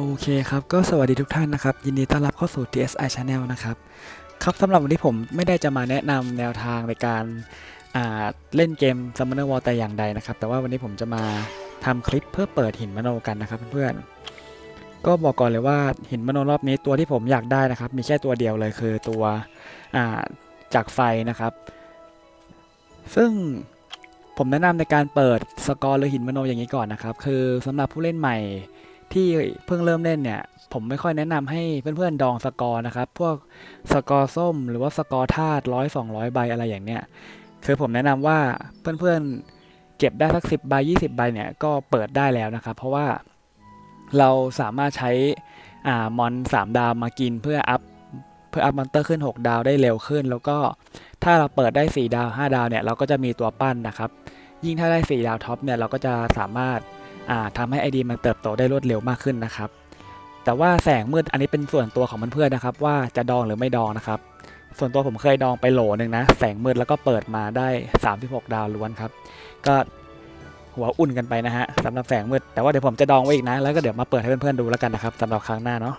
โอเคครับ ก็สวัสดีทุกท่านนะครับ ยินดีต้อนรับเข้าสู่ TSI Channel นะครับ ครับสำหรับวันนี้ผมไม่ได้จะมาแนะนำแนวทางในการอ่าเล่นเกม Summoner War แต่อย่างใดนะครับ แต่ว่าวันนี้ผมจะมาทำคลิปเพื่อเปิดหินมโนกันนะครับเพื่อนๆ ก็บอกก่อนเลยว่าหินมโนรอบนี้ตัวที่ผมอยากได้นะครับ มีแค่ตัวเดียวเลยคือตัวอ่าจากไฟนะครับ ซึ่งผมแนะนำในการเปิดสกอร์หรือหินมโนอย่างนี้ก่อนนะครับ คือสำหรับผู้เล่นใหม่ ที่เพิ่งเริ่มเล่นเนี่ย ผมไม่ค่อยแนะนำให้เพื่อนๆดองสกอร์นะครับ พวกสกอร์ส้ม หรือว่าสกอร์ธาตุร้อยสองร้อยใบอะไรอย่างเนี้ยคือผมแนะนำว่าเพื่อนๆเก็บได้สักสิบใบยี่สิบใบเนี่ยก็เปิดได้แล้วนะครับ เพราะว่าเราสามารถใช้อ่ามอนสามดาวมากินเพื่ออัพเพื่ออัพมอนเตอร์ขึ้น 6 ดาวได้เร็วขึ้น แล้วก็ถ้าเราเปิดได้ 4 ดาว 5 ดาวเนี่ยเราก็จะมีตัวปั้นนะครับ ยิ่งถ้าได้ 4 ดาวท็อปเนี่ยเราก็จะสามารถ ทำให้ ID มันเติบโตได้รวดเร็วมากขึ้นนะครับ แต่ว่าแสงมืดอันนี้เป็นส่วนตัวของเพื่อนๆนะครับ ว่าจะดองหรือไม่ดองนะครับ ส่วนตัวผมเคยดองไปโหลหนึ่งนะ แสงมืดแล้วก็เปิดมาได้ 36 ดาวล้วนครับ ก็หัวอุ่นกันไปนะฮะสำหรับแสงมืด แต่ว่าเดี๋ยวผมจะดองไว้อีกนะ แล้วก็เดี๋ยวมาเปิดให้เพื่อนๆดูแล้วกันนะครับสำหรับครั้งหน้าเนาะ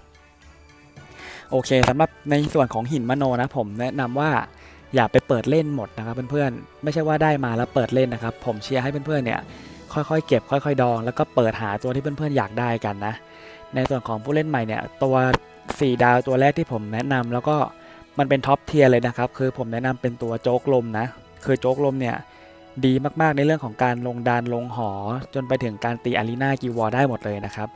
โอเคสำหรับในส่วนของหินมโนนะ ผมแนะนำว่าอย่าไปเปิดเล่นหมดนะครับเพื่อนๆ ไม่ใช่ว่าได้มาแล้วเปิดเล่นนะครับ ผมเชียร์ให้เพื่อนๆเนี่ย ค่อยๆ เก็บค่อยๆ ดอง แล้วก็เปิดหาตัวที่เพื่อนๆอยากได้กันนะ ในส่วนของผู้เล่นใหม่เนี่ยตัว 4 ดาวตัวแรกที่ผมแนะนำแล้วก็มันเป็นท็อปเทียร์เลยนะครับ คือผมแนะนำเป็นตัวโจ๊กลมนะ คือโจ๊กลมเนี่ยดีมากๆในเรื่องของการลงดานลงหอ จนไปถึงการตีอารีนากิวอร์ได้หมดเลยนะครับ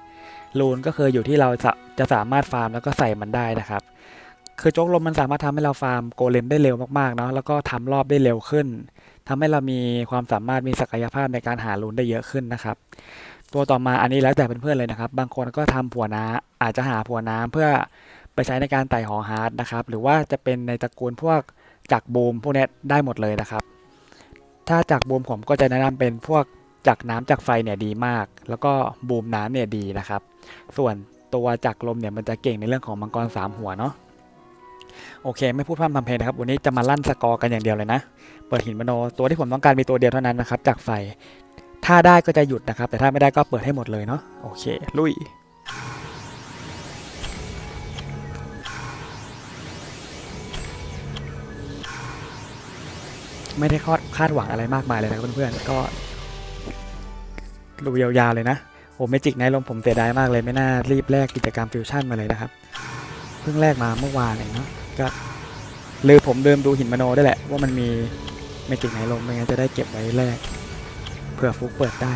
ลูนก็คืออยู่ที่เราจะจะสามารถฟาร์มแล้วก็ใส่มันได้นะครับ คือโจ๊กลมมันสามารถทำให้เราฟาร์มโกเลมได้เร็วมากๆเนาะแล้วก็ทำรอบได้เร็วขึ้นทำให้เรามีความสามารถมีศักยภาพในการหารูนได้เยอะขึ้นนะครับ ตัวต่อมาอันนี้แล้วแต่เพื่อนๆเลยนะครับ บางคนก็ทำผัวน้ำอาจจะหาผัวน้ำเพื่อไปใช้ในการไต่หอฮาร์ดนะครับ หรือว่าจะเป็นในตระกูลพวกจักรบูมพวกนี้ได้หมดเลยนะครับ ถ้าจักรบูมผมก็จะแนะนำเป็นพวกจักรน้ำจักรไฟเนี่ยดีมาก แล้วก็บูมน้ำเนี่ยดีนะครับ ส่วนตัวจักรลมเนี่ยมันจะเก่งในเรื่องของมังกรสามหัวเนาะ โอเค ไม่พูดพร่ำทำเพลงนะครับ วันนี้จะมาลั่นสกอร์กันอย่างเดียวเลยนะ เปิดหินมโนตัวที่ผมต้องการมีตัวเดียวเท่านั้นนะครับ จากไฟ ถ้าได้ก็จะหยุดนะครับ แต่ถ้าไม่ได้ก็เปิดให้หมดเลยเนาะโอเค ลุยไม่ได้คาดคาดหวังอะไรมากมายเลยนะเพื่อนๆก็ดูยาวๆเลยนะโอ้เมจิกไนลมผมเสียดายมากเลยไม่น่ารีบแลกกิจกรรมฟิวชั่นมาเลยนะครับ เพิ่งแลกมาเมื่อวานเองเนาะ ก็ลืมผมเดิมดูหินมโนได้แหละ ว่ามันมีเมจิกไหนลงไม่งั้นจะได้เก็บไว้แรกเผื่อฟุกเปิดได้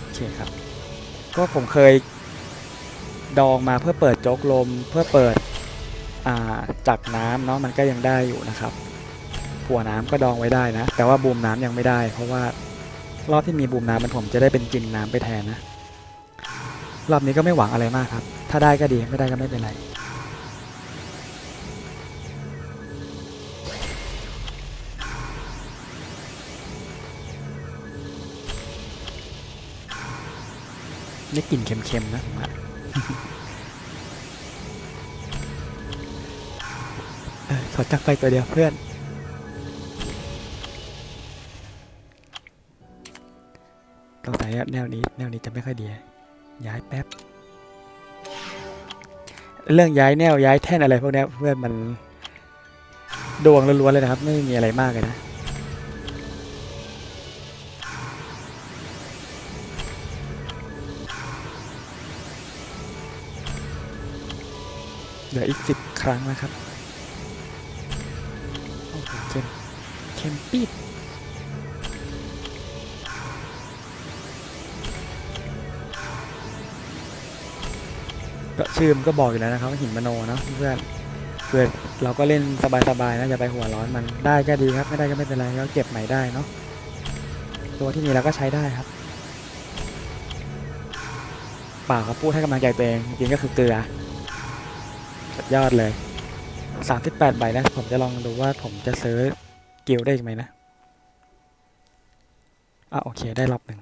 โอเคครับ ก็ผมเคยดองมาเพื่อเปิดโจกลมเพื่อเปิดอ่าจักน้ำเนาะมันก็ยังได้อยู่นะครับผัวน้ำก็ดองไว้ได้นะ แต่ว่าบูมน้ำยังไม่ได้ เพราะว่ารอบที่มีบูมน้ำมันผมจะได้เป็นกินน้ำไปแทนนะ รอบนี้ก็ไม่หวังอะไรมากครับ ถ้าได้ก็ดี ไม่ได้ก็ไม่เป็นไร นี่กลิ่นเค็มๆนะผมว่าเออขอจักไฟตัวเดียวเพื่อน ต้องใส่แนวนี้ แนวนี้จะไม่ค่อยดี ย้ายแป๊บ เรื่องย้ายแนวย้ายแท่นอะไรพวกนี้เพื่อนมันดวงล้วนๆเลยนะครับ ไม่มีอะไรมากเลยนะเหลืออีกสิบครั้งนะครับโอ้โหเค็มเค็มปีด ก็ชื่อมันก็บอกอยู่แล้วนะครับหินมโนเนาะเพื่อนเพื่อนเราก็เล่นสบายๆนะอย่าไปหัวร้อนมันได้ก็ดีครับ ไม่ได้ก็ไม่เป็นไรก็เก็บใหม่ได้เนาะตัวที่มีเราก็ใช้ได้ครับปาครับพูดให้กำลังใจตัวเองจริงก็คือเกลือสุดยอดเลย 38 ใบนะ ผมจะลองดูว่าผมจะซื้อกิลได้อีกไหมนะอะโอเคได้รอบหนึ่ง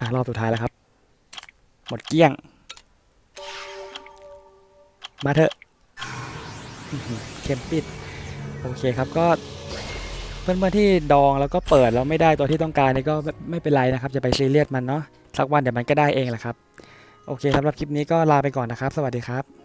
อะรอบสุดท้ายแล้วครับ หมดเกลี้ยง มาเถอะเข็มปิด โอเคครับก็เพื่อนๆที่ดองแล้วก็เปิดแล้วไม่ได้ตัวที่ต้องการนี่ก็ไม่เป็นไรนะครับจะไปซีเรียสมันเนาะสักวันเดี๋ยวมันก็ได้เองแหละครับ โอเคสำหรับคลิปนี้ก็ลาไปก่อนนะครับ สวัสดีครับ